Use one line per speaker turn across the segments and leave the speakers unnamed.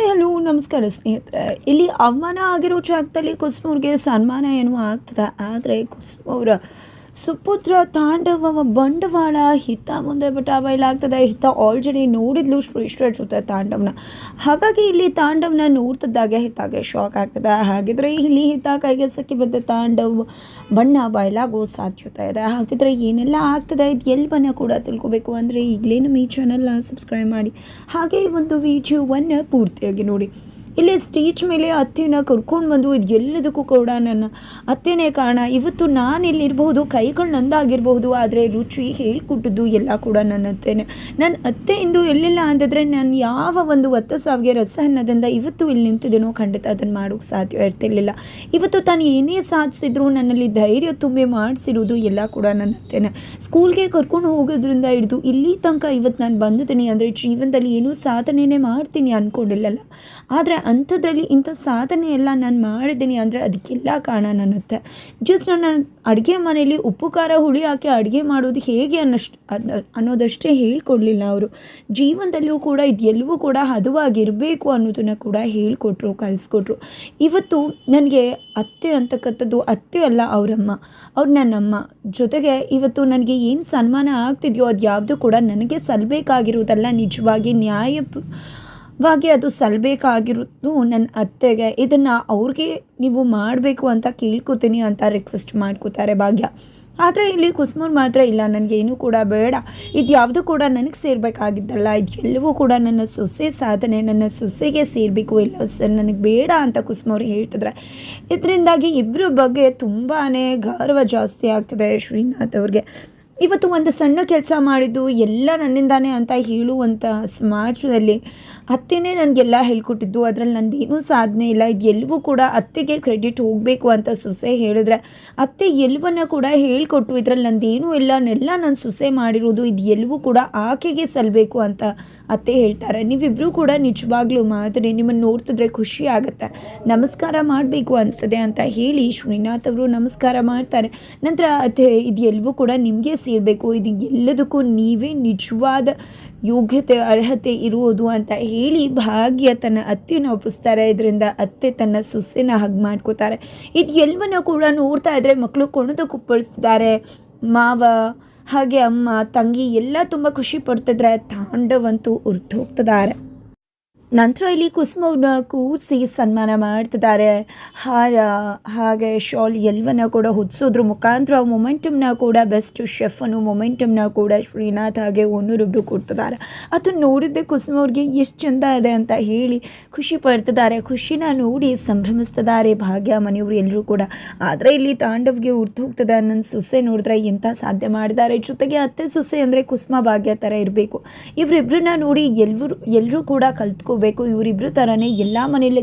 Hi hello ನಮಸ್ಕಾರ ಸ್ನೇಹಿತರೆ. ಇಲ್ಲಿ ಅವಮಾನ ಆಗಿರೋ ಜಾಗದಲ್ಲಿ ಕುಸುಮವ್ರಿಗೆ ಸನ್ಮಾನ ಏನೋ ಆಗ್ತದೆ. ಆದರೆ ಕುಸುಮವ್ರ ಸುಪುತ್ರ ತಾಂಡವ ಬಂಡವಾಳ ಹಿತ ಮುಂದೆ ಬಟ ಬಯಲಾಗ್ತದೆ. ಹಿತ ಆಲ್ರೆಡಿ ನೋಡಿದ್ಲು ಶ್ರೇಷ್ಠ ಜೊತೆ ತಾಂಡವನ. ಹಾಗಾಗಿ ಇಲ್ಲಿ ತಾಂಡವನ ನೋಡ್ತಿದ್ದಾಗೆ ಹಿತಾಗೆ ಶಾಕ್ ಆಗ್ತದೆ. ಹಾಗಿದ್ರೆ ಇಲ್ಲಿ ಹಿತ ಕೈಗೆ ಸಕ್ಕಿ ಬಂದ ತಾಂಡವ್ ಬಣ್ಣ ಬಯಲಾಗೋ ಸಾಧ್ಯತೆ ಇದೆ. ಹಾಗಿದ್ರೆ ಏನೆಲ್ಲ ಆಗ್ತದೆ ಇದು ಎಲ್ವನ್ನ ಕೂಡ ತಿಳ್ಕೊಬೇಕು ಅಂದರೆ ಈಗಲೇ ನಮ್ಮ ಈ ಚಾನಲ್ನ ಸಬ್ಸ್ಕ್ರೈಬ್ ಮಾಡಿ. ಹಾಗೆ ಈ ಒಂದು ವಿಡಿಯೋವನ್ನು ಪೂರ್ತಿಯಾಗಿ ನೋಡಿ. ಇಲ್ಲಿ ಸ್ಟೇಜ್ ಮೇಲೆ ಅತ್ತೆನ ಕರ್ಕೊಂಡು ಬಂದು ಇದು ಎಲ್ಲದಕ್ಕೂ ಕೂಡ ನನ್ನ ಅತ್ತೆನೇ ಕಾರಣ. ಇವತ್ತು ನಾನು ಇಲ್ಲಿರಬಹುದು ಕೈಗಳು ನಂದಾಗಿರಬಹುದು, ಆದರೆ ರುಚಿ ಹೇಳ್ಕೊಟ್ಟಿದ್ದು ಎಲ್ಲ ಕೂಡ ನನ್ನ ಅತ್ತೆನೇ. ನನ್ನ ಅತ್ತೆ ಇಂದು ಎಲ್ಲಿಲ್ಲ ಅಂದಿದ್ರೆ ನಾನು ಯಾವ ಒಂದು ಒತ್ತ ಸಾವಿಗೆ ರಸ ಇವತ್ತು ಇಲ್ಲಿ ನಿಂತಿದ್ದೇನೋ ಖಂಡಿತ ಅದನ್ನು ಮಾಡೋಕ್ಕೆ ಸಾಧ್ಯ ಇರ್ತಿರ್ಲಿಲ್ಲ. ಇವತ್ತು ತಾನು ಏನೇ ಸಾಧಿಸಿದ್ರು ನನ್ನಲ್ಲಿ ಧೈರ್ಯ ತುಂಬಿ ಮಾಡಿಸಿರುವುದು ಎಲ್ಲ ಕೂಡ ನನ್ನ ಅತ್ತೆನೇ. ಸ್ಕೂಲ್ಗೆ ಕರ್ಕೊಂಡು ಹೋಗೋದ್ರಿಂದ ಹಿಡಿದು ಇಲ್ಲಿ ತನಕ ಇವತ್ತು ನಾನು ಬಂದಿದ್ದೀನಿ ಅಂದರೆ ಜೀವನದಲ್ಲಿ ಏನೂ ಸಾಧನೆನೇ ಮಾಡ್ತೀನಿ ಅಂದ್ಕೊಂಡಿಲ್ಲಲ್ಲ ಆದರೆ ಅಂಥದ್ರಲ್ಲಿ ಇಂಥ ಸಾಧನೆ ಎಲ್ಲ ನಾನು ಮಾಡಿದ್ದೀನಿ ಅಂದರೆ ಅದಕ್ಕೆಲ್ಲ ಕಾರಣ ನನ್ನತ್ತೆ ಜಸ್ಟ್ ನಾನು ಅಡುಗೆ ಮನೆಯಲ್ಲಿ ಉಪ್ಪು, ಖಾರ, ಹುಳಿ ಹಾಕಿ ಅಡುಗೆ ಮಾಡೋದು ಹೇಗೆ ಅನ್ನೋಷ್ಟು ಅನ್ನೋ ಅನ್ನೋದಷ್ಟೇ ಹೇಳ್ಕೊಡ್ಲಿಲ್ಲ ಅವರು. ಜೀವನದಲ್ಲೂ ಕೂಡ ಇದೆಲ್ಲವೂ ಕೂಡ ಹದವಾಗಿರಬೇಕು ಅನ್ನೋದನ್ನು ಕೂಡ ಹೇಳಿಕೊಟ್ರು, ಕಲಿಸ್ಕೊಟ್ರು. ಇವತ್ತು ನನಗೆ ಅತ್ತೆ ಅಂತಕ್ಕಂಥದ್ದು ಅತ್ತೆ ಅಲ್ಲ ಅವರಮ್ಮ, ಅವ್ರು ನನ್ನಮ್ಮ. ಜೊತೆಗೆ ಇವತ್ತು ನನಗೆ ಏನು ಸನ್ಮಾನ ಆಗ್ತಿದೆಯೋ ಅದು ಯಾವುದು ಕೂಡ ನನಗೆ ಸಲ್ಲಬೇಕಾಗಿರೋದಲ್ಲ ನಿಜವಾಗಿ ನ್ಯಾಯ ವಾಗಿ ಅದು ಸಲ್ಲಬೇಕಾಗಿರೋದು ನನ್ನ ಅತ್ತೆಗೆ. ಇದನ್ನು ಅವ್ರಿಗೆ ನೀವು ಮಾಡಬೇಕು ಅಂತ ಕೇಳ್ಕೊತೀನಿ ಅಂತ ರಿಕ್ವೆಸ್ಟ್ ಮಾಡ್ಕೋತಾರೆ ಭಾಗ್ಯ. ಆದರೆ ಇಲ್ಲಿ ಕುಸ್ಮೂರ್ ಮಾತ್ರ ಇಲ್ಲ, ನನಗೇನು ಕೂಡ ಬೇಡ. ಇದು ಯಾವುದು ಕೂಡ ನನಗೆ ಸೇರಬೇಕಾಗಿದ್ದಲ್ಲ ಇದು ಎಲ್ಲವೂ ಕೂಡ ನನ್ನ ಸೊಸೆ ಸಾಧನೆ, ನನ್ನ ಸೊಸೆಗೆ ಸೇರಬೇಕು, ಇಲ್ಲ ಸರ್ ನನಗೆ ಬೇಡ ಅಂತ ಕುಸುಮವ್ರು ಹೇಳ್ತಿದ್ರೆ. ಇದರಿಂದಾಗಿ ಇಬ್ಬರ ಬಗ್ಗೆ ತುಂಬಾ ಗೌರವ ಜಾಸ್ತಿ ಆಗ್ತದೆ ಶ್ರೀನಾಥ್ ಅವ್ರಿಗೆ. ಇವತ್ತು ಒಂದು ಸಣ್ಣ ಕೆಲಸ ಮಾಡಿದ್ದು ಎಲ್ಲ ನನ್ನಿಂದಾನೇ ಅಂತ ಹೇಳುವಂಥ ಸಮಾಜದಲ್ಲಿ. ಅತ್ತೆನೇ ನನಗೆಲ್ಲ ಹೇಳ್ಕೊಟ್ಟಿದ್ದು, ಅದರಲ್ಲಿ ನಂದೇನೂ ಸಾಧನೆ ಇಲ್ಲ. ಎಲ್ಲವೂ ಕೂಡ ಅತ್ತೆಗೆ ಕ್ರೆಡಿಟ್ ಹೋಗಬೇಕು ಅಂತ ಸೊಸೆ ಹೇಳಿದ್ರೆ, ಅತ್ತೆ ಎಲ್ಲವನ್ನ ಕೂಡ ಹೇಳ್ಕೊಟ್ಟು ಇದರಲ್ಲಿ ನಂದೇನೂ ಇಲ್ಲ, ನೆಲ್ಲ ನಾನು ಸೊಸೆ ಮಾಡಿರೋದು, ಇದು ಎಲ್ಲವೂ ಕೂಡ ಆಕೆಗೆ ಸಲ್ಲಬೇಕು ಅಂತ ಅತ್ತೆ ಹೇಳ್ತಾರೆ. ನೀವಿಬ್ಬರೂ ಕೂಡ ನಿಜವಾಗ್ಲೂ ಮಾತ್ರೆ ನಿಮ್ಮನ್ನು ನೋಡ್ತಿದ್ರೆ ಖುಷಿ ಆಗುತ್ತೆ. ನಮಸ್ಕಾರ ಮಾಡಬೇಕು ಅನಿಸ್ತದೆ ಅಂತ ಹೇಳಿ ಶ್ರೀನಾಥ್ ಅವರು ನಮಸ್ಕಾರ ಮಾಡ್ತಾರೆ. ನಂತರ ಅತ್ತೆ, ಇದು ಎಲ್ಲವೂ ಕೂಡ ನಿಮಗೆ ಸೇರಬೇಕು. ಇದು ಎಲ್ಲದಕ್ಕೂ ನೀವೇ ನಿಜವಾದ ಯೋಗ್ಯತೆ, ಅರ್ಹತೆ ಇರುವುದು ಅಂತ ಹೇಳಿ ಭಾಗ್ಯ ತನ್ನ ಅತ್ತೆಯನ್ನು ಒಪ್ಪಿಸ್ತಾರೆ. ಇದರಿಂದ ಅತ್ತೆ ತನ್ನ ಸೊಸೆನ ಹಗ್ ಮಾಡ್ಕೋತಾರೆ. ಇದು ಎಲ್ಲವನ್ನ ಕೂಡ ನೋಡ್ತಾ ಇದ್ರೆ ಮಕ್ಕಳು ಕುಣಿದು ಕುಪ್ಪಳಿಸ್ತಿದ್ದಾರೆ. ಮಾವ ಹಾಗೆ ಅಮ್ಮ, ತಂಗಿ ಎಲ್ಲ ತುಂಬ ಖುಷಿ ಪಡ್ತಿದ್ರೆ ತಾಂಡವಂತೂ ಉರ್ದು ಹೋಗ್ತಿದ್ದಾರೆ. ನಂತರ ಇಲ್ಲಿ ಕುಸುಮವನ್ನ ಕೂರಿಸಿ ಸನ್ಮಾನ ಮಾಡ್ತಿದ್ದಾರೆ. ಹಾರ, ಹಾಗೆ ಶಾಲ್ ಎಲ್ಲವನ್ನು ಕೂಡ ಹೊದಿಸೋದ್ರ ಮುಖಾಂತರ ಮೊಮೆಂಟಮ್ನ ಕೂಡ ಬೆಸ್ಟ್ ಶೆಫ್ ಅನ್ನೋ ಮೊಮೆಂಟಮ್ನ ಕೂಡ ಶ್ರೀನಾಥ್ ಹಾಗೆ ಒನ್ನೂರೊಬ್ಬರು ಕೊಡ್ತಿದ್ದಾರೆ. ಅದು ನೋಡಿದ್ದೆ ಕುಸುಮವ್ರಿಗೆ ಎಷ್ಟು ಚಂದ ಇದೆ ಅಂತ ಹೇಳಿ ಖುಷಿ ಪಡ್ತಿದ್ದಾರೆ. ಖುಷಿನ ನೋಡಿ ಸಂಭ್ರಮಿಸ್ತಿದ್ದಾರೆ ಭಾಗ್ಯ ಮನೆಯವರು ಎಲ್ಲರೂ ಕೂಡ. ಆದರೆ ಇಲ್ಲಿ ತಾಂಡವ್ಗೆ ಉರ್ದು ಹೋಗ್ತದೆ ನನ್ನ ಸೊಸೆ ನೋಡಿದ್ರೆ ಎಂಥ ಸಾಧ್ಯ ಮಾಡಿದ್ದಾರೆ. ಜೊತೆಗೆ ಅತ್ತೆ ಸೊಸೆ ಅಂದರೆ ಕುಸುಮ ಭಾಗ್ಯ ಥರ ಇರಬೇಕು. ಇವರಿಬ್ಬರನ್ನ ನೋಡಿ ಎಲ್ಲರೂ ಎಲ್ಲರೂ ಕೂಡ ಕಲ್ತ್ಕೋ ಬೇಕು ಇವರಿಬ್ಬರು ಥರನೇ ಎಲ್ಲ ಮನೆಯಲ್ಲಿ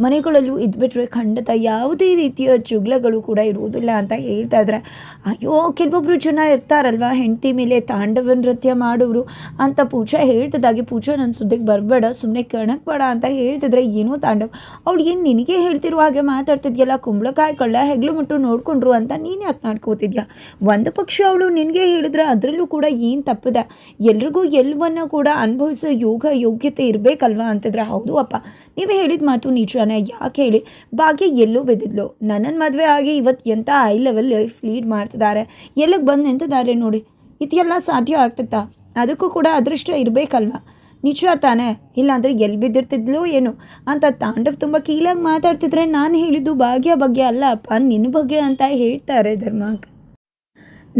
ಮನೆಗಳಲ್ಲೂ ಇದ್ಬಿಟ್ರೆ ಖಂಡಿತ ಯಾವುದೇ ರೀತಿಯ ಜುಗ್ಲಗಳು ಕೂಡ ಇರುವುದಿಲ್ಲ ಅಂತ ಹೇಳ್ತಾ ಇದ್ರೆ ಅಯ್ಯೋ ಕೆಲವೊಬ್ಬರು ಜನ ಇರ್ತಾರಲ್ವ? ಹೆಂಡತಿ ಮೇಲೆ ತಾಂಡವ ನೃತ್ಯ ಮಾಡೋರು ಅಂತ ಪೂಜಾ ಹೇಳ್ತಿದ್ದಾಗೆ. ಪೂಜಾ ನನ್ನ ಸುದ್ದಿಗೆ ಬರಬೇಡ ಸುಮ್ಮನೆ ಕಣಕ್ ಬೇಡ ಅಂತ ಹೇಳ್ತಿದ್ರೆ ಏನೋ ತಾಂಡವ್. ಅವಳು ಏನು ನಿನಗೆ ಹೇಳ್ತಿರೋ ಹಾಗೆ ಮಾತಾಡ್ತಿದ್ಯಲ್ಲ? ಕುಂಬಳಕಾಯಿ ಕಳ್ಳ ಹೆಗ್ಲು ಮುಟ್ಟು ನೋಡ್ಕೊಂಡ್ರು ಅಂತ ನೀನು ಯಾಕೆ ನಾಡ್ಕೋತಿದ್ಯಾ ಒಂದು ಪಕ್ಷ ಅವಳು ನಿನಗೆ ಹೇಳಿದ್ರೆ ಅದರಲ್ಲೂ ಕೂಡ ಏನು ತಪ್ಪಿದೆ? ಎಲ್ರಿಗೂ ಎಲ್ಲವನ್ನ ಕೂಡ ಅನುಭವಿಸೋ ಯೋಗ ಯೋಗ್ಯತೆ ಇರಬೇಕಲ್ವಾ ಅಂತಿದ್ರೆ, ಹೌದು ಅಪ್ಪ. ನೀವೇ ಹೇಳಿದ ಮಾತು ನಿಜಾನೇ ಯಾಕೆ ಹೇಳಿ? ಭಾಗ್ಯ ಎಲ್ಲೂ ಬಿದ್ದಿದ್ಲು. ನನ್ನನ್ನು ಮದುವೆ ಆಗಿ ಇವತ್ತು ಎಂಥ ಹೈ ಲೆವೆಲ್ ಲೈಫ್ ಲೀಡ್ ಮಾಡ್ತಿದ್ದಾರೆ ಎಲ್ಲಿಗೆ ಬಂದು ನಿಂತಿದ್ದಾರೆ ನೋಡಿ? ಇದೆಲ್ಲ ಸಾಧ್ಯ ಆಗ್ತೈತಾ ಅದಕ್ಕೂ ಕೂಡ ಅದೃಷ್ಟ ಇರಬೇಕಲ್ವ? ನಿಜ ತಾನೇ? ಇಲ್ಲಾಂದರೆ ಎಲ್ಲಿ ಬಿದ್ದಿರ್ತಿದ್ಲು ಏನು? ಅಂತ ತಾಂಡವ್ ತುಂಬ ಕೀಳಾಗಿ ಮಾತಾಡ್ತಿದ್ರೆ ನಾನು ಹೇಳಿದ್ದು ಭಾಗ್ಯ ಬಗ್ಗೆ ಅಲ್ಲ ಅಪ್ಪ ನಿನ್ನ ಬಗ್ಗೆ ಅಂತ ಹೇಳ್ತಾರೆ ಧರ್ಮಾಂಕ್.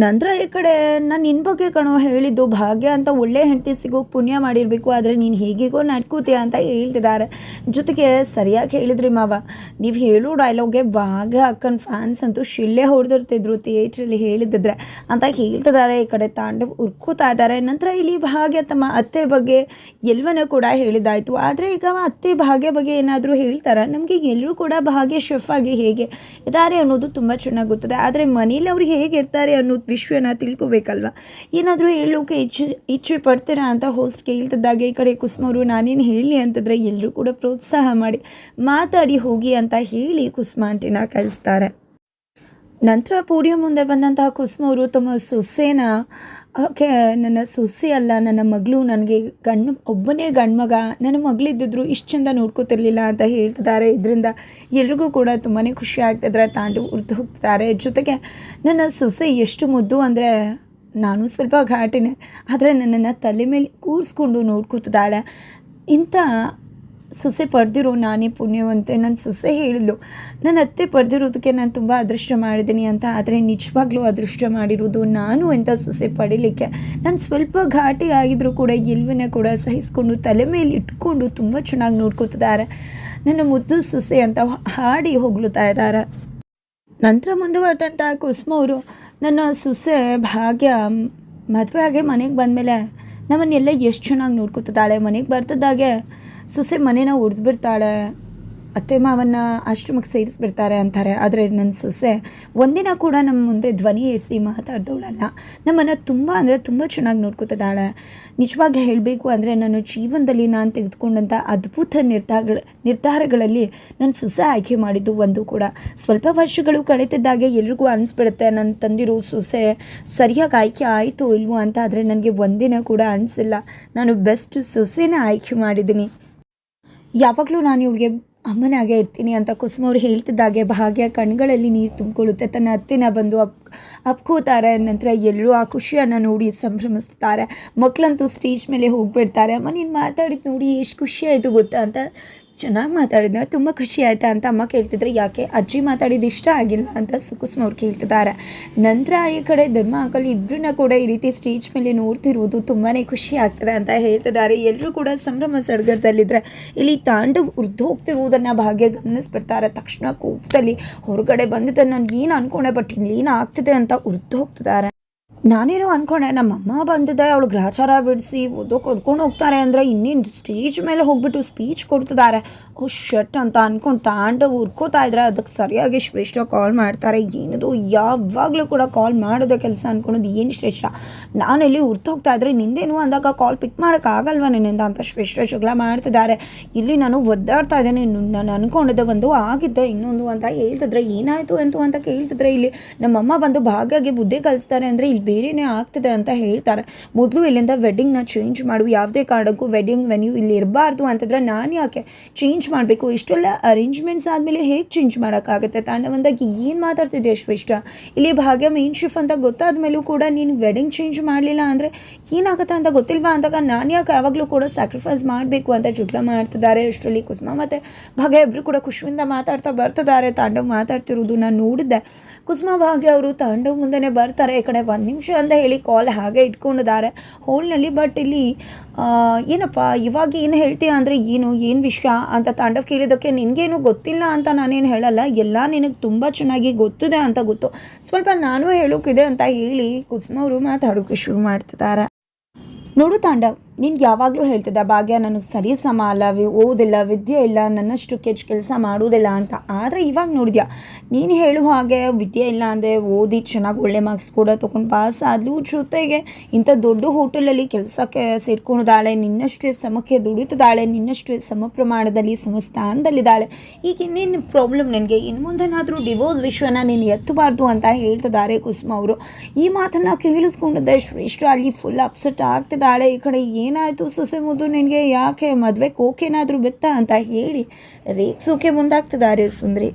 ನಂತರ ಈ ಕಡೆ ನಾನು ನಿನ್ನ ಬಗ್ಗೆ ಕಣೋ ಹೇಳಿದ್ದು, ಭಾಗ್ಯ ಅಂತ ಒಳ್ಳೆ ಹೆಂಡತಿ ಸಿಗೋಕೆ ಪುಣ್ಯ ಮಾಡಿರಬೇಕು, ಆದರೆ ನೀನು ಹೇಗಿಗೋ ನಡ್ಕೋತೀಯ ಅಂತ ಹೇಳ್ತಿದ್ದಾರೆ. ಜೊತೆಗೆ ಸರಿಯಾಗಿ ಹೇಳಿದ್ರಿ ಮಾವ, ನೀವು ಹೇಳೋ ಡೈಲಾಗೆ ಭಾಗ್ಯ ಅಕ್ಕನ ಫ್ಯಾನ್ಸ್ ಅಂತೂ ಶಿಳ್ಳೆ ಹೊಡೆದಿರ್ತಿದ್ರು ಥಿಯೇಟ್ರಲ್ಲಿ ಹೇಳಿದ್ದಿದ್ರೆ ಅಂತ ಹೇಳ್ತಿದ್ದಾರೆ ಈ ಕಡೆ ತಾಂಡವ್ ಉರ್ಕೋತಾ ಇದ್ದಾರೆ. ನಂತರ ಇಲ್ಲಿ ಭಾಗ್ಯ ತಮ್ಮ ಅತ್ತೆ ಬಗ್ಗೆ ಎಲ್ಲವನ್ನೂ ಕೂಡ ಹೇಳಿದಾಯಿತು, ಆದರೆ ಈಗ ಅತ್ತೆ ಭಾಗ್ಯ ಬಗ್ಗೆ ಏನಾದರೂ ಹೇಳ್ತಾರೆ? ನಮಗೆ ಎಲ್ಲರೂ ಕೂಡ ಭಾಗ್ಯ ಶೆಫ್ ಆಗಿ ಹೇಗೆ ಇದ್ದಾರೆ ಅನ್ನೋದು ತುಂಬ ಚೆನ್ನಾಗಿ ಗೊತ್ತದೆ, ಆದರೆ ಮನೇಲಿ ಅವ್ರು ಹೇಗಿರ್ತಾರೆ ಅನ್ನೋದು ವಿಶ್ವನ ತಿಳ್ಕೋಬೇಕಲ್ವ? ಏನಾದರೂ ಹೇಳೋಕೆ ಇಚ್ಛೆ ಇಚ್ಛೆ ಪಡ್ತೀರಾ ಅಂತ ಹೋಸ್ಟ್ ಕೇಳ್ತಿದ್ದಾಗ ಈ ಕಡೆ ಕುಸುಮವರು ನಾನೇನು ಹೇಳಲಿ ಅಂತಂದರೆ ಎಲ್ಲರೂ ಕೂಡ ಪ್ರೋತ್ಸಾಹ ಮಾಡಿ, ಮಾತಾಡಿ ಹೋಗಿ ಅಂತ ಹೇಳಿ ಕುಸುಮ ಆಂಟಿನ ಕಳಿಸ್ತಾರೆ ನಂತರ ಪೋಡಿಯಂ ಮುಂದೆ ಬಂದಂತಹ ಕುಸುಮವರು ತಮ್ಮ ಸೊಸೆನ ಓಕೆ, ನನ್ನ ಸೊಸೆ ಅಲ್ಲ, ನನ್ನ ಮಗಳು ನನಗೆ ಗಂಡು, ಒಬ್ಬನೇ ಗಂಡ್ಮಗ, ನನ್ನ ಮಗಳಿದ್ದಿದ್ರು ಇಷ್ಟು ಚಂದ ನೋಡ್ಕೋತಿರ್ಲಿಲ್ಲ ಅಂತ ಹೇಳ್ತಿದ್ದಾರೆ. ಇದರಿಂದ ಎಲ್ರಿಗೂ ಕೂಡ ತುಂಬಾ ಖುಷಿ ಆಗ್ತಿದ್ರೆ ತಾಂಡು ಉರ್ದು ಹೋಗ್ತಿದ್ದಾರೆ. ಜೊತೆಗೆ ನನ್ನ ಸೊಸೆ ಎಷ್ಟು ಮುದ್ದು ಅಂದರೆ ನಾನು ಸ್ವಲ್ಪ ಘಾಟಿನೇ, ಆದರೆ ನನ್ನನ್ನು ತಲೆ ಮೇಲೆ ಕೂರಿಸ್ಕೊಂಡು ನೋಡ್ಕೋತಿದ್ದಾಳೆ. ಇಂಥ ಸೊಸೆ ಪಡೆದಿರೋ ನಾನೇ ಪುಣ್ಯವಂತೆ ನನ್ನ ಸೊಸೆ ಹೇಳಿದ್ಲು. ನನ್ನ ಅತ್ತೆ ಪಡೆದಿರೋದಕ್ಕೆ ನಾನು ತುಂಬ ಅದೃಷ್ಟ ಮಾಡಿದ್ದೀನಿ ಅಂತ, ಆದರೆ ನಿಜವಾಗ್ಲೂ ಅದೃಷ್ಟ ಮಾಡಿರೋದು ನಾನು ಅಂತ ಸೊಸೆ ಪಡೀಲಿಕ್ಕೆ. ನಾನು ಸ್ವಲ್ಪ ಘಾಟಿ ಆಗಿದ್ರೂ ಕೂಡ ಎಲ್ವನ್ನ ಕೂಡ ಸಹಿಸ್ಕೊಂಡು ತಲೆ ಮೇಲೆ ಇಟ್ಕೊಂಡು ತುಂಬ ಚೆನ್ನಾಗಿ ನೋಡ್ಕೊತಿದ್ದಾರೆ. ನನ್ನ ಮುದ್ದು ಸೊಸೆ ಅಂತ ಹಾಡಿ ಹೊಗಳುತ್ತಾ ಇದ್ದಾರೆ. ನಂತರ ಮುಂದುವರೆದಂಥ ಕುಸುಮ ಅವರು, ನನ್ನ ಸೊಸೆ ಭಾಗ್ಯ ಮದುವೆ ಆಗಿ ಮನೆಗೆ ಬಂದಮೇಲೆ ನಮ್ಮನ್ನೆಲ್ಲ ಎಷ್ಟು ಚೆನ್ನಾಗಿ ನೋಡ್ಕೊತಿದ್ದಾಳೆ ಮನೆಗೆ ಬರ್ತದಾಗೆ. ಸೊಸೆ ಮನೇನ ಬಿಡ್ತಾಳೆ ಅತ್ತೆ ಮಾವನ್ನ ಆಶ್ರಮಕ್ಕೆ ಸೇರಿಸ್ಬಿಡ್ತಾರೆ ಅಂತಾರೆ. ಆದರೆ ನನ್ನ ಸೊಸೆ ಒಂದಿನ ಕೂಡ ನಮ್ಮ ಮುಂದೆ ಧ್ವನಿ ಏರಿಸಿ ಮಾತಾಡ್ದವಳಲ್ಲ. ನಮ್ಮನ್ನು ತುಂಬ ಅಂದರೆ ತುಂಬ ಚೆನ್ನಾಗಿ ನೋಡ್ಕೊತಿದ್ದಾಳೆ. ನಿಜವಾಗಿ ಹೇಳಬೇಕು ಅಂದರೆ ನನ್ನ ಜೀವನದಲ್ಲಿ ನಾನು ತೆಗೆದುಕೊಂಡಂಥ ಅದ್ಭುತ ನಿರ್ಧಾರಗಳ, ನಿರ್ಧಾರಗಳಲ್ಲಿ ನನ್ನ ಸೊಸೆ ಆಯ್ಕೆ ಮಾಡಿದ್ದು ಒಂದು ಕೂಡ. ಸ್ವಲ್ಪ ವರ್ಷಗಳು ಕಳೆತಿದ್ದಾಗೆ ಎಲ್ರಿಗೂ ಅನಿಸ್ಬಿಡುತ್ತೆ. ನನ್ನ ತಂದಿರೋ ಸೊಸೆ ಸರಿಯಾಗಿ ಆಯ್ಕೆ ಆಯಿತು ಇಲ್ವೋ ಅಂತ ಆದರೆ ನನಗೆ ಒಂದಿನ ಕೂಡ ಅನಿಸಿಲ್ಲ. ನಾನು ಬೆಸ್ಟ್ ಸೊಸೆನ ಆಯ್ಕೆ ಮಾಡಿದ್ದೀನಿ. ಯಾವಾಗಲೂ ನಾನು ಇವಳಿಗೆ ಅಮ್ಮನಾಗೆ ಇರ್ತೀನಿ ಅಂತ ಕುಸುಮ ಅವ್ರು ಹೇಳ್ತಿದ್ದಾಗೆ, ಭಾಗ್ಯ ಕಣ್ಗಳಲ್ಲಿ ನೀರು ತುಂಬಿಕೊಳ್ಳುತ್ತೆ. ತನ್ನ ಅತ್ತೆನ ಬಂದು ಅಪ್, ಅಪ್ಕೋತಾರೆ. ನಂತರ ಎಲ್ಲರೂ ಆ ಖುಷಿಯನ್ನು ನೋಡಿ ಸಂಭ್ರಮಿಸ್ತಾರೆ. ಮಕ್ಕಳಂತೂ ಸ್ಟೇಜ್ ಮೇಲೆ ಹೋಗ್ಬಿಡ್ತಾರೆ. ಅಮ್ಮ ನೀನು ಮಾತಾಡಿದ್ದು ನೋಡಿ, ಎಷ್ಟು ಖುಷಿಯಾಯಿತು ಗೊತ್ತಾ ಅಂತ ಚೆನ್ನಾಗಿ ಮಾತಾಡಿದ್ನ, ತುಂಬ ಖುಷಿ ಆಯಿತಾ ಅಂತ ಅಮ್ಮ ಕೇಳ್ತಿದ್ರೆ. ಯಾಕೆ? ಅಜ್ಜಿ ಮಾತಾಡಿದ್ದು ಇಷ್ಟ ಆಗಿಲ್ಲ ಅಂತ ಸುಕುಸ್ಮ ಅವ್ರು ಕೇಳ್ತಿದ್ದಾರೆ. ನಂತರ ಈ ಕಡೆ ಧರ್ಮ ಅಂಕಲ್ ಇಬ್ಬರನ್ನ ಕೂಡ ಈ ರೀತಿ ಸ್ಟೇಜ್ ಮೇಲೆ ನೋಡ್ತಿರುವುದು ತುಂಬಾ ಖುಷಿ ಆಗ್ತದೆ ಅಂತ ಹೇಳ್ತಿದ್ದಾರೆ. ಎಲ್ಲರೂ ಕೂಡ ಸಂಭ್ರಮ ಸಡಗರದಲ್ಲಿದ್ದರೆ ಇಲ್ಲಿ ತಾಂಡವ್ ಉರ್ದು ಹೋಗ್ತಿರುವುದನ್ನು ಭಾಗ್ಯ ಗಮನಿಸ್ಬಿಡ್ತಾರೆ. ತಕ್ಷಣ ಕೋಪದಲ್ಲಿ ಹೊರಗಡೆ ಬಂದಿದ್ದ ನಾನು ಏನು ಅನ್ಕೊಂಡೆ, ಬಟ್ ಇಲ್ಲಿ ಆಗ್ತಿದೆ ಅಂತ ಉರ್ದು ಹೋಗ್ತಿದ್ದಾರೆ ನಾನೇನೋ ಅನ್ಕೊಂಡೆ, ನಮ್ಮಮ್ಮ ಬಂದಿದೆ, ಅವಳು ಗ್ರಹಚಾರ ಬಿಡಿಸಿ ಓದೋ ಕೊಡ್ಕೊಂಡು ಹೋಗ್ತಾರೆ ಅಂದರೆ ಇನ್ನೇನು ಸ್ಟೇಜ್ ಮೇಲೆ ಹೋಗ್ಬಿಟ್ಟು ಸ್ಪೀಚ್ ಕೊಡ್ತಿದ್ದಾರೆ. ಓ ಶಟ್ ಅಂತ ಅಂದ್ಕೊಂಡು ತಾಂಡ ಉರ್ಕೋತಾ ಇದ್ರೆ ಅದಕ್ಕೆ ಸರಿಯಾಗಿ ಶ್ರೇಷ್ಠ ಕಾಲ್ ಮಾಡ್ತಾರೆ. ಏನದು? ಯಾವಾಗಲೂ ಕೂಡ ಕಾಲ್ ಮಾಡೋದೇ ಕೆಲಸ ಅಂದ್ಕೊಳೋದು ಏನು ಶ್ರೇಷ್ಠ? ನಾನು ಇಲ್ಲಿ ಉರ್ತು ಹೋಗ್ತಾ ಇದ್ರೆ ನಿಂದೇನು ಅಂದಾಗ ಕಾಲ್ ಪಿಕ್ ಮಾಡೋಕ್ಕಾಗಲ್ವ ನಿನ್ನಿಂದ ಅಂತ ಶ್ರೇಷ್ಠ ಜಗಳ ಮಾಡ್ತಿದ್ದಾರೆ. ಇಲ್ಲಿ ನಾನು ಒದ್ದಾಡ್ತಾ ಇದ್ದೇನೆ ನಾನು ಅಂದ್ಕೊಂಡಿದ್ದೆ ಒಂದು ಆಗಿದ್ದೆ, ಇನ್ನೊಂದು ಅಂತ ಹೇಳ್ತಿದ್ರೆ ಏನಾಯಿತು ಅಂತು ಅಂತ ಕೇಳ್ತಿದ್ರೆ ಇಲ್ಲಿ ನಮ್ಮಮ್ಮ ಬಂದು ಭಾಗ್ಯಾಗಿ ಬುದ್ಧಿ ಕಲಿಸ್ತಾರೆ ಅಂದರೆ ಇಲ್ಲಿ ಬೇರೆನೇ ಆಗ್ತದೆ ಅಂತ ಹೇಳ್ತಾರೆ. ಮೊದಲು ಇಲ್ಲಿಂದ ವೆಡ್ಡಿಂಗ್ನ ಚೇಂಜ್ ಮಾಡು. ಯಾವುದೇ ಕಾರಣಕ್ಕೂ ವೆಡ್ಡಿಂಗ್ ವೆನ್ಯೂ ಇಲ್ಲಿ ಇರಬಾರ್ದು ಅಂತಂದ್ರೆ ನಾನು ಯಾಕೆ ಚೇಂಜ್ ಮಾಡಬೇಕು? ಇಷ್ಟೆಲ್ಲ ಅರೇಂಜ್ಮೆಂಟ್ಸ್ ಆದಮೇಲೆ ಹೇಗೆ ಚೇಂಜ್ ಮಾಡೋಕ್ಕಾಗುತ್ತೆ? ತಾಂಡವಂದಾಗಿ ಏನು ಮಾತಾಡ್ತಿದ್ದೆ ಶ್ರೇಷ್ಠ? ಇಲ್ಲಿ ಭಾಗ್ಯ ಮೇನ್ ಶಿಫ್ ಅಂತ ಗೊತ್ತಾದ ಮೇಲೂ ಕೂಡ ನೀನು ವೆಡ್ಡಿಂಗ್ ಚೇಂಜ್ ಮಾಡಲಿಲ್ಲ ಅಂದರೆ ಏನಾಗುತ್ತೆ ಅಂತ ಗೊತ್ತಿಲ್ವಾ? ಅಂದಾಗ ನಾನು ಯಾಕೆ ಯಾವಾಗಲೂ ಕೂಡ ಸ್ಯಾಕ್ರಿಫೈಸ್ ಮಾಡಬೇಕು ಅಂತ ಜುಗ್ಲ ಮಾಡ್ತಿದ್ದಾರೆ. ಅಷ್ಟರಲ್ಲಿ ಕುಸುಮ ಮತ್ತು ಭಾಗ್ಯ ಇಬ್ಬರು ಕೂಡ ಖುಷಿಯಿಂದ ಮಾತಾಡ್ತಾ ಬರ್ತಿದ್ದಾರೆ. ತಾಂಡವ್ ಮಾತಾಡ್ತಿರೋದು ನಾನು ನೋಡಿದ್ದೆ. ಕುಸುಮ, ಭಾಗ್ಯ ಅವರು ತಾಂಡವ್ ಮುಂದೆನೇ ಬರ್ತಾರೆ. ಈ ಕಡೆ ಒಂದು ಅಂತ ಹೇಳಿ ಕಾಲ್ ಹಾಗೆ ಇಟ್ಕೊಂಡಿದ್ದಾರೆ. ಹೋಲ್ನಲ್ಲಿ ಬಟ್ ಇಲ್ಲಿ ಏನಪ್ಪ, ಇವಾಗ ಏನು ಹೇಳ್ತೀಯ ಅಂದರೆ ಏನು ಏನು ವಿಷಯ ಅಂತ ತಾಂಡವ್ ಕೇಳಿದ್ದಕ್ಕೆ ನಿನಗೇನು ಗೊತ್ತಿಲ್ಲ ಅಂತ ನಾನೇನು ಹೇಳಲ್ಲ. ಎಲ್ಲ ನಿನಗೆ ತುಂಬ ಚೆನ್ನಾಗಿ ಗೊತ್ತಿದೆ ಅಂತ ಗೊತ್ತು. ಸ್ವಲ್ಪ ನಾನು ಹೇಳೋಕ್ಕಿದೆ ಅಂತ ಹೇಳಿ ಕುಸುಮ ಅವರು ಮಾತಾಡೋಕ್ಕೆ ಶುರು ಮಾಡ್ತಿದ್ದಾರೆ. ನೋಡು ತಾಂಡವ್ ನಿನ್ಗೆ ಯಾವಾಗಲೂ ಹೇಳ್ತಿದ್ದ ಭಾಗ್ಯ ನನಗೆ ಸರಿ ಸಮ ಅಲ್ಲ ಓದಿಲ್ಲ, ವಿದ್ಯೆ ಇಲ್ಲ, ನನ್ನಷ್ಟು ಕೆಚ್ಚು ಕೆಲಸ ಮಾಡೋದಿಲ್ಲ ಅಂತ. ಆದರೆ ಇವಾಗ ನೋಡಿದ್ಯಾ? ನೀನು ಹೇಳುವ ಹಾಗೆ ವಿದ್ಯೆ ಇಲ್ಲ ಅಂದರೆ ಓದಿ ಚೆನ್ನಾಗಿ ಒಳ್ಳೆ ಮಾರ್ಕ್ಸ್ ಕೂಡ ತೊಗೊಂಡು ಪಾಸ್ ಆದ್ಲು ಜೊತೆಗೆ ಇಂಥ ದೊಡ್ಡ ಹೋಟೆಲಲ್ಲಿ ಕೆಲಸಕ್ಕೆ ಸೇರ್ಕೊಂಡಿದ್ದಾಳೆ, ನಿನ್ನಷ್ಟೇ ಸಮಕ್ಕೆ ದುಡಿತಿದ್ದಾಳೆ, ನಿನ್ನಷ್ಟೇ ಸಮ ಪ್ರಮಾಣದಲ್ಲಿ ಸಮಸ್ಥಾನದಲ್ಲಿದ್ದಾಳೆ ಈಗ ಇನ್ನೇನು ಪ್ರಾಬ್ಲಮ್ ನನಗೆ? ಇನ್ನು ಮುಂದೆನಾದರೂ ಡಿವೋರ್ಸ್ ವಿಷಯನ ನೀನು ಎತ್ತಬಾರ್ದು ಅಂತ ಹೇಳ್ತಿದ್ದಾರೆ ಕುಸುಮ ಅವರು. ಈ ಮಾತನ್ನು ಕೇಳಿಸ್ಕೊಂಡಿದ್ದೆ ಶ್ರೇಷ್ಠ ಅಲ್ಲಿ ಫುಲ್ ಅಪ್ಸೆಟ್ ಆಗ್ತಿದ್ದಾಳೆ. ಈ ಕಡೆ ಏನಾಯಿತು ಸೊಸೆ ಮುದ್ದು? ನಿನಗೆ ಯಾಕೆ ಮದುವೆ ಕೋಕೇನಾದರೂ ಬಿತ್ತ ಅಂತ ಹೇಳಿ ರೇಗ್ಸೋಕೆ ಮುಂದಾಗ್ತಿದ್ದಾರೆ ಸುಂದ್ರಿ.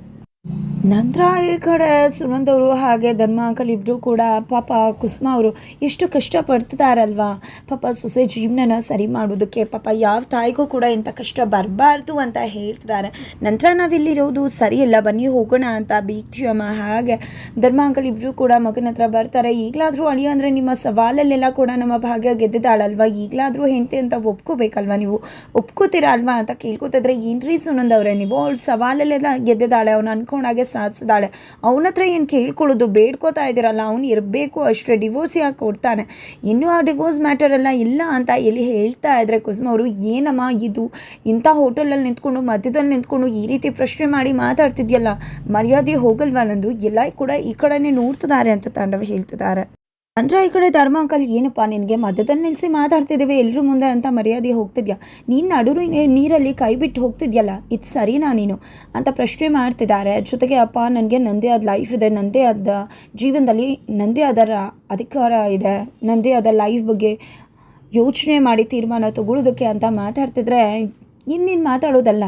ನಂತರ ಈ ಕಡೆ ಸುನಂದ್ ಹಾಗೆ ಧರ್ಮ ಅಂಕಲ್ ಇಬ್ಬರು ಕೂಡ ಪಾಪ ಕುಸುಮ ಅವರು ಎಷ್ಟು ಕಷ್ಟಪಡ್ತಿದ್ದಾರಲ್ವಾ ಪಾಪ ಸೊಸೆ ಜೀವನನ ಸರಿ ಮಾಡೋದಕ್ಕೆ ಪಾಪ ಯಾವ ತಾಯಿಗೂ ಕೂಡ ಇಂಥ ಕಷ್ಟ ಬರಬಾರ್ದು ಅಂತ ಹೇಳ್ತಿದ್ದಾರೆ ನಂತರ ನಾವಿಲ್ಲಿರೋದು ಸರಿಯಲ್ಲ ಬನ್ನಿ ಹೋಗೋಣ ಅಂತ ಬೀಗ್ತೀವಮ್ಮ ಹಾಗೆ ಧರ್ಮ ಅಂಕಲ್ ಇಬ್ಬರು ಕೂಡ ಮಗನ ಹತ್ರ ಬರ್ತಾರೆ. ಈಗಲಾದರೂ ಅಳಿಯ ಅಂದರೆ ನಿಮ್ಮ ಸವಾಲಲ್ಲೆಲ್ಲ ಕೂಡ ನಮ್ಮ ಭಾಗ್ಯ ಗೆದ್ದಿದ್ದಾಳಲ್ವಾ? ಈಗಲಾದರೂ ಹೆಂಡತಿ ಅಂತ ಒಪ್ಕೋಬೇಕಲ್ವಾ ನೀವು? ಒಪ್ಕೋತೀರಾ ಅಲ್ವಾ ಅಂತ ಕೇಳ್ಕೊತಿದ್ರೆ ಏನ್ರಿ ಸುನಂದ್ ಅವರೇ? ನೀವು ಅವಳು ಸವಾಲಲ್ಲೆಲ್ಲ ಗೆದ್ದಿದ್ದಾಳೆ, ಅವ್ನು ಅನ್ಕೊಂಡಾಗೆ ಸಾಧಿಸಿದಾಳೆ ಅವನ ಹತ್ರ ಏನು ಕೇಳ್ಕೊಳ್ಳೋದು? ಬೇಡ್ಕೋತಾ ಇದ್ದೀರಲ್ಲ, ಅವ್ನು ಇರಬೇಕು ಅಷ್ಟೇ ಡಿವೋರ್ಸ್ ಯಾಕೆ ಕೊಡ್ತಾನೆ? ಇನ್ನೂ ಆ ಡಿವೋರ್ಸ್ ಮ್ಯಾಟರ್ ಎಲ್ಲ ಇಲ್ಲ ಅಂತ ಎಲ್ಲಿ ಹೇಳ್ತಾ ಇದ್ರೆ ಕುಸುಮ ಅವರು, ಏನಮ್ಮ ಇದು? ಇಂಥ ಹೋಟೆಲಲ್ಲಿ ನಿಂತ್ಕೊಂಡು, ಮಧ್ಯದಲ್ಲಿ ನಿಂತ್ಕೊಂಡು ಈ ರೀತಿ ಪ್ರಶ್ನೆ ಮಾಡಿ ಮಾತಾಡ್ತಿದ್ಯಲ್ಲ? ಮರ್ಯಾದೆ ಹೋಗಲ್ವಾ ನಂದು? ಎಲ್ಲ ಕೂಡ ಈ ಕಡೆನೇ ನೋಡ್ತಿದ್ದಾರೆ ಅಂತ ತಾಂಡವ ಹೇಳ್ತಿದ್ದಾರೆ. ಅಂದ್ರೆ ಈ ಕಡೆ ಧರ್ಮ ಅಂಕಲ್, ಏನಪ್ಪ, ನಿನಗೆ ಮಧ್ಯದಲ್ಲಿ ನಿಲ್ಲಿಸಿ ಮಾತಾಡ್ತಿದ್ದೀವಿ ಎಲ್ಲರೂ ಮುಂದೆ ಅಂತ ಮರ್ಯಾದೆ ಹೋಗ್ತಿದ್ಯಾ? ನೀನು ನಡುರು ನೀರಲ್ಲಿ ಕೈ ಬಿಟ್ಟು ಹೋಗ್ತಿದ್ಯಲ್ಲ, ಇದು ಸರಿನಾ ನೀನು? ಅಂತ ಪ್ರಶ್ನೆ ಮಾಡ್ತಿದ್ದಾರೆ. ಜೊತೆಗೆ, ಅಪ್ಪ, ನನಗೆ ನಂದೇ ಆದ ಲೈಫ್ ಇದೆ, ನಂದೇ ಆದ ಜೀವನದಲ್ಲಿ ನಂದೇ ಆದ ರ- ಅಧಿಕಾರ ಇದೆ, ನಂದೇ ಆದ ಲೈಫ್ ಬಗ್ಗೆ ಯೋಚನೆ ಮಾಡಿ ತೀರ್ಮಾನ ತಗೊಳ್ಳೋದಕ್ಕೆ ಅಂತ ಮಾತಾಡ್ತಿದ್ರೆ ಇನ್ನೇನು ಮಾತಾಡೋದಲ್ಲ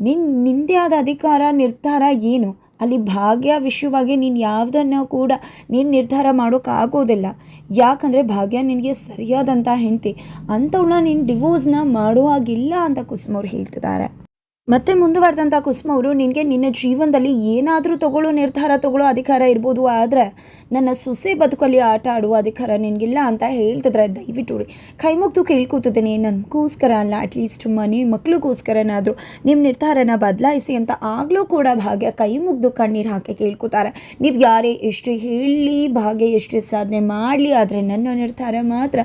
ನಿನ್ನ ನಿಂದೇ ಆದ ಅಧಿಕಾರ, ನಿರ್ಧಾರ ಏನು? ಅಲ್ಲಿ ಭಾಗ್ಯ ವಿಷಯವಾಗಿ ನೀನು ಯಾವುದನ್ನು ಕೂಡ ನೀನು ನಿರ್ಧಾರ ಮಾಡೋಕ್ಕಾಗೋದಿಲ್ಲ ಯಾಕಂದರೆ ಭಾಗ್ಯ ನಿನಗೆ ಸರಿಯಾದಂಥ ಹೆಂಡತಿ. ಅಂಥವ್ಳನ್ನ ನೀನು ಡಿವೋರ್ಸ್ನ ಮಾಡೋ ಹಾಗಿಲ್ಲ ಅಂತ ಕುಸುಮವ್ರು ಹೇಳ್ತಿದ್ದಾರೆ ಮತ್ತೆ ಮುಂದುವರೆದಂಥ ಕುಸುಮ ಅವರು, ನಿನಗೆ ನಿನ್ನ ಜೀವನದಲ್ಲಿ ಏನಾದರೂ ತಗೊಳ್ಳೋ ನಿರ್ಧಾರ, ತಗೊಳ್ಳೋ ಅಧಿಕಾರ ಇರ್ಬೋದು, ಆದರೆ ನನ್ನ ಸೊಸೆ ಬದುಕಲ್ಲಿ ಆಟ ಆಡುವ ಅಧಿಕಾರ ನಿನಗಿಲ್ಲ ಅಂತ ಹೇಳ್ತಿದ್ರೆ. ದಯವಿಟ್ಟು ರೀ ಕೈಮುಗ್ದು ಕೇಳ್ಕೊತಿದ್ದೀನಿ ನನಗೋಸ್ಕರ ಅಲ್ಲ ಅಟ್ಲೀಸ್ಟ್ ಮನೆ ಮಕ್ಳಿಗೋಸ್ಕರನಾದರೂ ನಿಮ್ಮ ನಿರ್ಧಾರನ ಬದಲಾಯಿಸಿ ಅಂತ ಆಗಲೂ ಕೂಡ ಭಾಗ್ಯ ಕೈ ಮುಗ್ದು ಕಣ್ಣೀರು ಹಾಕಿ ಕೇಳ್ಕೊತಾರೆ ನೀವು ಯಾರೇ ಎಷ್ಟು ಹೇಳಲಿ ಭಾಗ್ಯ ಎಷ್ಟು ಸಾಧನೆ ಮಾಡಲಿ, ಆದರೆ ನನ್ನ ನಿರ್ಧಾರ ಮಾತ್ರ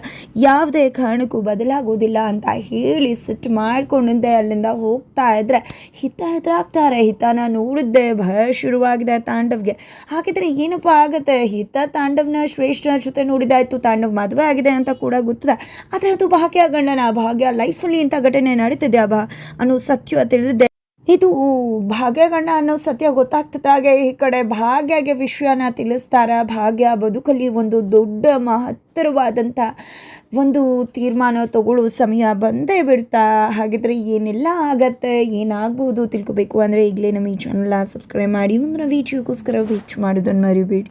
ಯಾವುದೇ ಕಾರಣಕ್ಕೂ ಬದಲಾಗೋದಿಲ್ಲ ಅಂತ ಹೇಳಿ ಸಿಟ್ಟು ಮಾಡಿಕೊಂಡಿದ್ದೆ. ಅಲ್ಲಿಂದ ಹೋಗ್ತಾ ಇದ್ರೆ ಹಿತ ಎದುರಾಗ್ತಾರೆ, ಹಿತನ ನೋಡಿದ್ದೆ, ಭಯ ಶುರುವಾಗಿದೆ ತಾಂಡವ್ಗೆ. ಹಾಗಿದ್ರೆ ಏನಪ್ಪ ಆಗುತ್ತೆ? ಹಿತ ತಾಂಡವ್ನ ಶ್ರೇಷ್ಠ ಜೊತೆ ನೋಡಿದಾಯ್ತು, ತಾಂಡವ್ ಮದುವೆ ಆಗಿದೆ ಅಂತ ಕೂಡ ಗೊತ್ತಿದೆ. ಆದರೆ ಅದು ಭಾಗ್ಯ ಗಂಡನ, ಭಾಗ್ಯ ಲೈಫಲ್ಲಿ ಇಂಥ ಘಟನೆ ನಡೀತಿದೆ ಬಾ? ಅನ್ನೋ ಸತ್ಯ ತಿಳಿದಿದೆ ಇದು ಭಾಗ್ಯಗಣ ಅನ್ನೋ ಸತ್ಯ ಗೊತ್ತಾಗ್ತದಾಗೆ ಈ ಕಡೆ ಭಾಗ್ಯಗೆ ವಿಷಯನ ತಿಳಿಸ್ತಾರ. ಭಾಗ್ಯ ಬದುಕಲ್ಲಿ ಒಂದು ದೊಡ್ಡ ಮಹತ್ತರವಾದಂಥ ಒಂದು ತೀರ್ಮಾನ ತಗೊಳ್ಳೋ ಸಮಯ ಬಂದೇ ಬಿಡ್ತಾ. ಹಾಗಿದ್ರೆ ಏನೆಲ್ಲ ಆಗತ್ತೆ, ಏನಾಗ್ಬೋದು ತಿಳ್ಕೊಬೇಕು. ಅಂದರೆ ಈಗಲೇ ನಮ್ಮ ಈ ಚಾನಲ್ನ ಸಬ್ಸ್ಕ್ರೈಬ್ ಮಾಡಿ. ಮುಂದಿನ ವೀಡಿಯೋಗೋಸ್ಕರ ವೀಚ್ ಮಾಡೋದನ್ನು ಮರಿಬೇಡಿ.